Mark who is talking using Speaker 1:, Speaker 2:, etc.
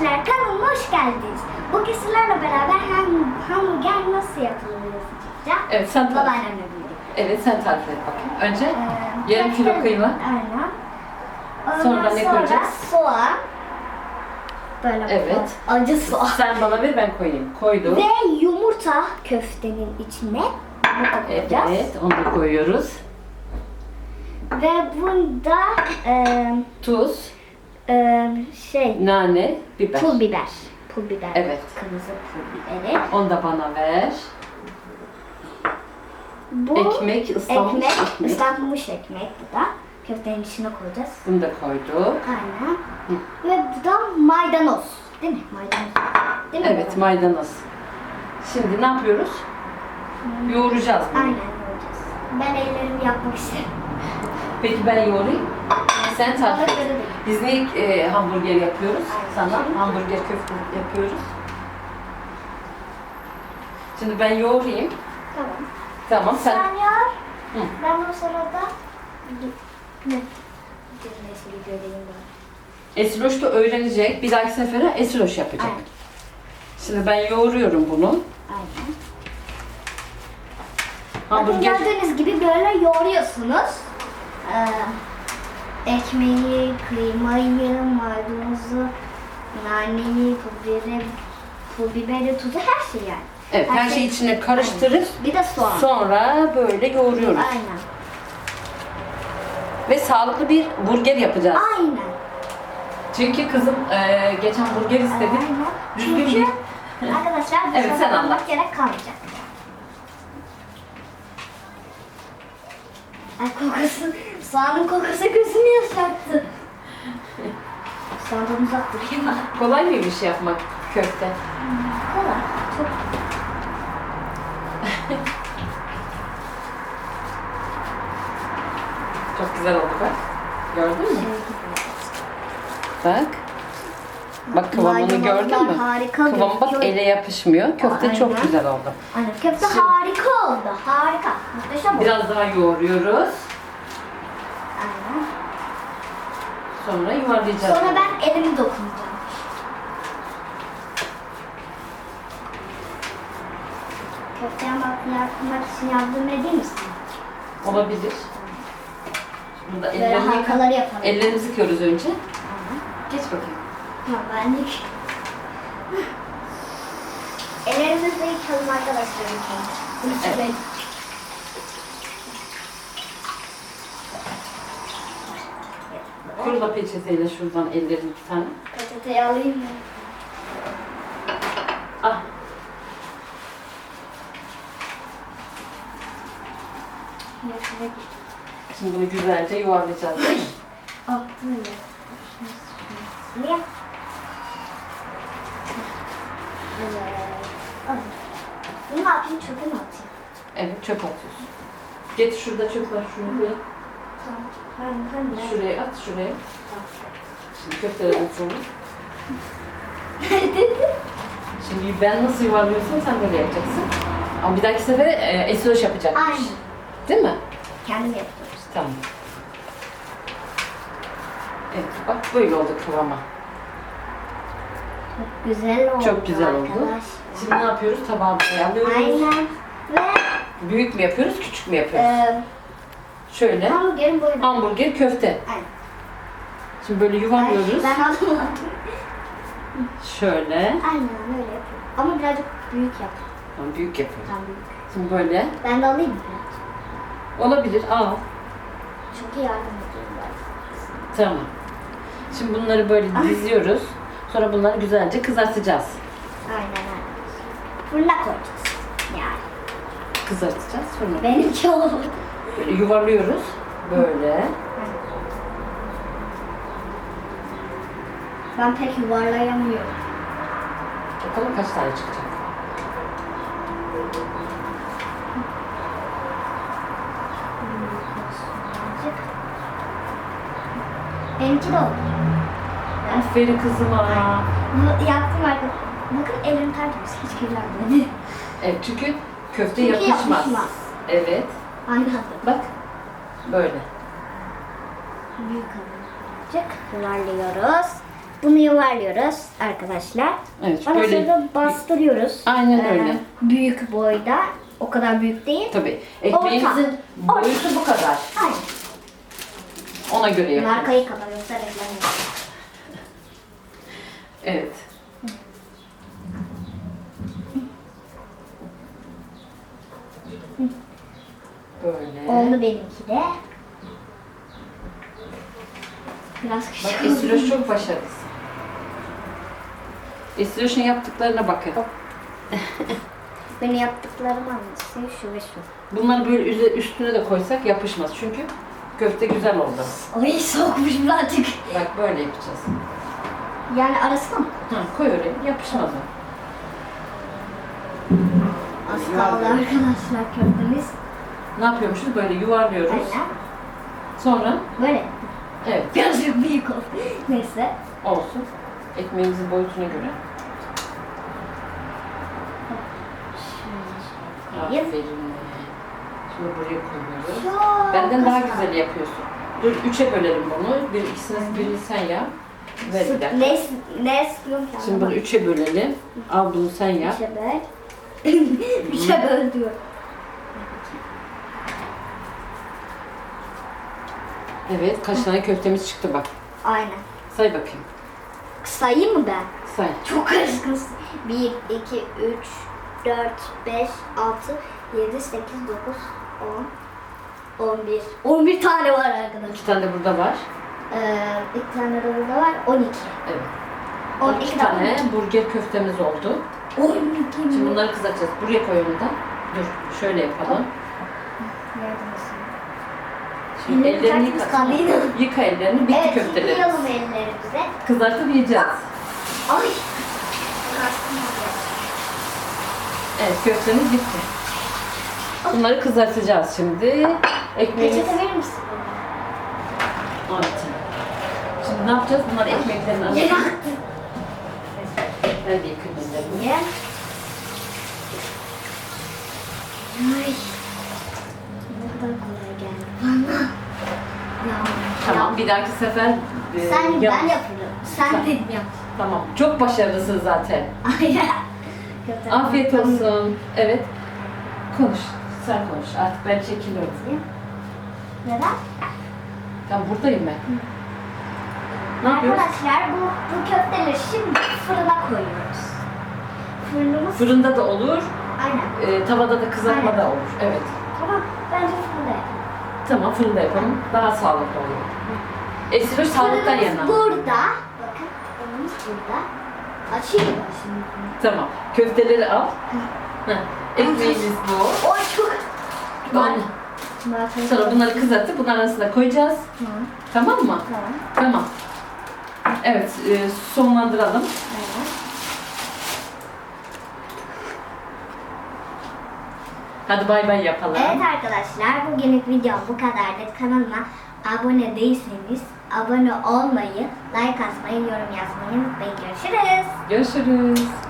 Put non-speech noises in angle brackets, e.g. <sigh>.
Speaker 1: Arkadaşlar kanalıma hoş geldiniz. Bugün sizlerle beraber ham, hamburger nasıl yapılır yapacağım.
Speaker 2: Evet sen tarif.
Speaker 1: Babaannemle birlikte.
Speaker 2: Evet sen tarif et bakayım. Önce
Speaker 1: Ee,
Speaker 2: yarım kilo kıyma.
Speaker 1: Aynen. Ondan
Speaker 2: Sonra ne koyacağız?
Speaker 1: soğan. Böyle
Speaker 2: Evet.
Speaker 1: acı soğan.
Speaker 2: Sen bana ver ben koyayım. Koydum.
Speaker 1: Ve yumurta köftenin içine yumurta koyacağız.
Speaker 2: Evet onu da koyuyoruz.
Speaker 1: Ve bunda e,
Speaker 2: Tuz,
Speaker 1: e, şey
Speaker 2: nane, biber.
Speaker 1: pul biber. Pul biber.
Speaker 2: Evet.
Speaker 1: Kırmızı pul biberi.
Speaker 2: Onu da bana ver.
Speaker 1: Bu
Speaker 2: Ekmek, ıslanmış
Speaker 1: ekmek,
Speaker 2: ekmek.
Speaker 1: ıslatılmış ekmek bu da. Köftenin içine koyacağız.
Speaker 2: Bunu da koyduk.
Speaker 1: Aynen. Ve bu da maydanoz. Değil mi? Maydanoz. Değil mi?
Speaker 2: Evet maydanoz. Şimdi ne yapıyoruz? Yoğuracağız bunu.
Speaker 1: Aynen koyacağız. Ben ellerimi yapmak istedim.
Speaker 2: Peki ben yoğurayım. Sen tarif et. Biz ne e, hamburger yapıyoruz? Sana hamburger köfte yapıyoruz. Şimdi ben yoğurayım.
Speaker 1: Tamam.
Speaker 2: Tamam
Speaker 1: Sen,
Speaker 2: sen
Speaker 1: yar.
Speaker 2: Hı.
Speaker 1: Ben o sırada ne? Bir göreyim ben.
Speaker 2: Esroş da öğrenecek. Bir dahaki sefere esroş yapacak.
Speaker 1: Aynen.
Speaker 2: Şimdi ben yoğuruyorum bunu.
Speaker 1: Aynen. Bakın
Speaker 2: Hamburger
Speaker 1: gördüğünüz gibi böyle yoğuruyorsunuz. Ee, ekmeği, kıymayı, maydanozu, naneyi, pul biberi, pul biberi, tuzu her şey yani.
Speaker 2: Evet, her şeyi içine karıştırıp
Speaker 1: Bir de soğan.
Speaker 2: sonra böyle yoğuruyoruz.
Speaker 1: Aynen.
Speaker 2: Ve sağlıklı bir burger yapacağız.
Speaker 1: Aynen.
Speaker 2: Çünkü kızım e, geçen burger istedi.
Speaker 1: Aynen.
Speaker 2: Düzgün
Speaker 1: Çünkü
Speaker 2: bir...
Speaker 1: arkadaşlar
Speaker 2: Evet, sen anlat.
Speaker 1: gerek kalmayacak. Ay kokusu, soğanın kokusu gözümü yaşarttı. Soğandan uzak durayım ben.
Speaker 2: Kolay mıymış yapmak köfte?
Speaker 1: Kolay. Çok
Speaker 2: Çok güzel oldu bak. Gördün
Speaker 1: şey
Speaker 2: mü?
Speaker 1: gibi.
Speaker 2: Bak. Bak kıvamını gördün mü?
Speaker 1: Harika
Speaker 2: Kıvamı bak
Speaker 1: gözüküyor.
Speaker 2: ele yapışmıyor. Köfte çok
Speaker 1: Aynen.
Speaker 2: güzel oldu.
Speaker 1: Aynen. Köfte harika oldu. Harika. Muhteşem oldu.
Speaker 2: Biraz daha yoğuruyoruz.
Speaker 1: Aynen.
Speaker 2: Sonra yuvarlayacağız.
Speaker 1: Sonra ben elimi dokunacağım. Köfte yapmak, yapmak için yardım edeyim misin?
Speaker 2: Olabilir. Burada
Speaker 1: Böyle
Speaker 2: ellerini yıka.
Speaker 1: halkaları yapalım.
Speaker 2: Ellerimizi yıkıyoruz önce. Geç bakayım.
Speaker 1: Tamam ben yık. Ellerimizi de yıkalım arkadaşlar.
Speaker 2: Evet.
Speaker 1: evet.
Speaker 2: Kurula peçeteyle şuradan ellerini bir tane.
Speaker 1: Peçeteyi alayım mı?
Speaker 2: Ah. Şimdi bunu güzelce yuvarlayacağız.
Speaker 1: Attım ya. Niye? Bunu ne yapayım? Çöpe mi atayım?
Speaker 2: Evet çöp atıyorsun. Getir şurada çöp var şunu koy. Şuraya at şuraya. Şimdi köfteleri sonra. <laughs> Şimdi ben nasıl yuvarlıyorsam sen böyle yapacaksın. Ama bir dahaki sefere e, esroş yapacakmış.
Speaker 1: Aynen.
Speaker 2: Değil mi?
Speaker 1: Kendim yapıyoruz.
Speaker 2: Tamam. Evet bak böyle oldu kıvama.
Speaker 1: Çok güzel oldu.
Speaker 2: Çok güzel oldu.
Speaker 1: arkadaş.
Speaker 2: Şimdi ne yapıyoruz? Tabağımıza alıyoruz.
Speaker 1: Aynen. Ve
Speaker 2: Büyük mü yapıyoruz, küçük mü yapıyoruz?
Speaker 1: e,
Speaker 2: Şöyle
Speaker 1: hamburgerin boyunu.
Speaker 2: hamburger, köfte.
Speaker 1: Aynen.
Speaker 2: Şimdi böyle yuvarlıyoruz.
Speaker 1: Ben aldım.
Speaker 2: Şöyle.
Speaker 1: Aynen öyle yapıyorum. Ama birazcık büyük yap.
Speaker 2: Tamam, büyük yapıyoruz.
Speaker 1: Tam büyük.
Speaker 2: Şimdi böyle.
Speaker 1: Ben de alayım mı?
Speaker 2: Olabilir. Al.
Speaker 1: İyi yardım ediyorum ben.
Speaker 2: Tamam. Şimdi bunları böyle diziyoruz. Sonra bunları güzelce kızartacağız.
Speaker 1: Aynen aynen. Fırına koyacağız. Yani.
Speaker 2: Kızartacağız sonra.
Speaker 1: Benimki oldu.
Speaker 2: Böyle yuvarlıyoruz. Böyle.
Speaker 1: Ben pek yuvarlayamıyorum.
Speaker 2: Bakalım kaç tane çıkacak.
Speaker 1: Benimki de oldu.
Speaker 2: Aferin kızıma.
Speaker 1: Bu yaptım arkadaşlar. Bakın elim tertemiz hiç kirlenmedi.
Speaker 2: Evet çünkü köfte
Speaker 1: Çünkü
Speaker 2: yapışmaz.
Speaker 1: yapışmaz.
Speaker 2: Evet.
Speaker 1: Aynı anda.
Speaker 2: Bak. Böyle.
Speaker 1: Büyük alacak. Yuvarlıyoruz. Bunu yuvarlıyoruz arkadaşlar.
Speaker 2: Evet,
Speaker 1: Ondan
Speaker 2: böyle-
Speaker 1: sonra bastırıyoruz.
Speaker 2: Aynen öyle.
Speaker 1: Büyük boyda. O kadar büyük değil.
Speaker 2: Tabii. Ekmeğimizin
Speaker 1: Orta.
Speaker 2: boyutu bu kadar.
Speaker 1: Aynen.
Speaker 2: Ona göre yapıyoruz.
Speaker 1: Markayı kapat yoksa reklam.
Speaker 2: Evet. Böyle.
Speaker 1: Oldu benimki de. Biraz
Speaker 2: Bak
Speaker 1: küçük.
Speaker 2: Esiloş çok başarılısın. Esiloş'un yaptıklarına bakın. <laughs>
Speaker 1: Benim yaptıklarım hangisi? Şu ve şu.
Speaker 2: Bunları böyle üze- üstüne de koysak yapışmaz. Çünkü köfte güzel oldu.
Speaker 1: Ay soğukmuş birazcık.
Speaker 2: Bak böyle yapacağız.
Speaker 1: Yani arasına mı?
Speaker 2: Ha, koy oraya yapışmaz o.
Speaker 1: Az kaldı arkadaşlar köftemiz.
Speaker 2: Ne yapıyormuşuz? Böyle yuvarlıyoruz. Sonra
Speaker 1: Böyle.
Speaker 2: evet
Speaker 1: Birazcık büyük oldu. Neyse.
Speaker 2: olsun. Ekmeğimizin boyutuna göre.
Speaker 1: Yap.
Speaker 2: Aferin. Şimdi buraya koyuyoruz.
Speaker 1: Çok
Speaker 2: Benden daha
Speaker 1: güzel.
Speaker 2: güzel yapıyorsun. Dur üçe bölelim bunu. Bir ikisini birini sen yap. Ver bir dakika. Şimdi bunu üçe bölelim. Al bunu sen yap.
Speaker 1: Üçe böl. <laughs> Üçe böl diyor.
Speaker 2: Evet kaç tane köftemiz çıktı bak.
Speaker 1: Aynen.
Speaker 2: Say bakayım.
Speaker 1: Sayayım mı ben?
Speaker 2: Say.
Speaker 1: Çok karışık. 1, 2, 3, 4, 5, 6, 7, 8, 9, 10, 11. 11 tane var arkadaşlar.
Speaker 2: İki tane de burada var.
Speaker 1: Ee, bir tane de burada var. 12.
Speaker 2: Evet.
Speaker 1: 12
Speaker 2: İki
Speaker 1: tane.
Speaker 2: tane burger köftemiz oldu.
Speaker 1: 12
Speaker 2: Şimdi
Speaker 1: mi?
Speaker 2: bunları kızartacağız. Buraya koy onu da. Dur şöyle yapalım.
Speaker 1: Etsin.
Speaker 2: Şimdi
Speaker 1: Elleri
Speaker 2: ellerini yıka. Yıka ellerini. Bitti
Speaker 1: Evet,
Speaker 2: köftelerimiz.
Speaker 1: yıkayalım ellerimizi.
Speaker 2: Kızartıp yiyeceğiz.
Speaker 1: Ay!
Speaker 2: Evet köftemiz bitti. Bunları kızartacağız şimdi. Ekmeğimiz...
Speaker 1: Peçete verir misin?
Speaker 2: Evet. Şimdi ne yapacağız? Bunları ekmeklerini alalım.
Speaker 1: Yaktı.
Speaker 2: Ben de yıkayayım ellerimi.
Speaker 1: Niye? Ay. Ne kadar kolay.
Speaker 2: Tamam bir dahaki sefer e,
Speaker 1: Sen
Speaker 2: yap-
Speaker 1: ben yaparım. Sen
Speaker 2: Sen-
Speaker 1: dedim yap.
Speaker 2: Tamam. Çok başarılısın zaten. <laughs> Afiyet olsun. Evet. Konuş. Sen konuş. Artık ben çekiliyorum.
Speaker 1: Neden?
Speaker 2: Tamam buradayım ben. Ne yapıyoruz?
Speaker 1: Arkadaşlar bu, bu köfteleri şimdi fırına koyuyoruz. Fırınımız
Speaker 2: Fırında da olur,
Speaker 1: aynen.
Speaker 2: e, tavada da kızartma da olur. Evet.
Speaker 1: Tamam bence fırında yapalım.
Speaker 2: Tamam fırında yapalım. Daha sağlıklı olur. Esilir sağlıktan yana.
Speaker 1: burada. Bakın fırınımız burada. Açayım mı şimdi?
Speaker 2: Tamam. Köfteleri al. Heh. Ekmeğimiz bu.
Speaker 1: O çok. Ben
Speaker 2: Sonra bunları kızartıp bunların arasına koyacağız.
Speaker 1: Tamam.
Speaker 2: Tamam mı?
Speaker 1: Tamam.
Speaker 2: Tamam. Evet, e, sonlandıralım.
Speaker 1: Evet.
Speaker 2: Hadi bay bay yapalım.
Speaker 1: Evet arkadaşlar bugünlük video bu kadardı. Kanalıma abone değilseniz abone olmayı, like atmayı, yorum yazmayı unutmayın. Görüşürüz.
Speaker 2: Görüşürüz.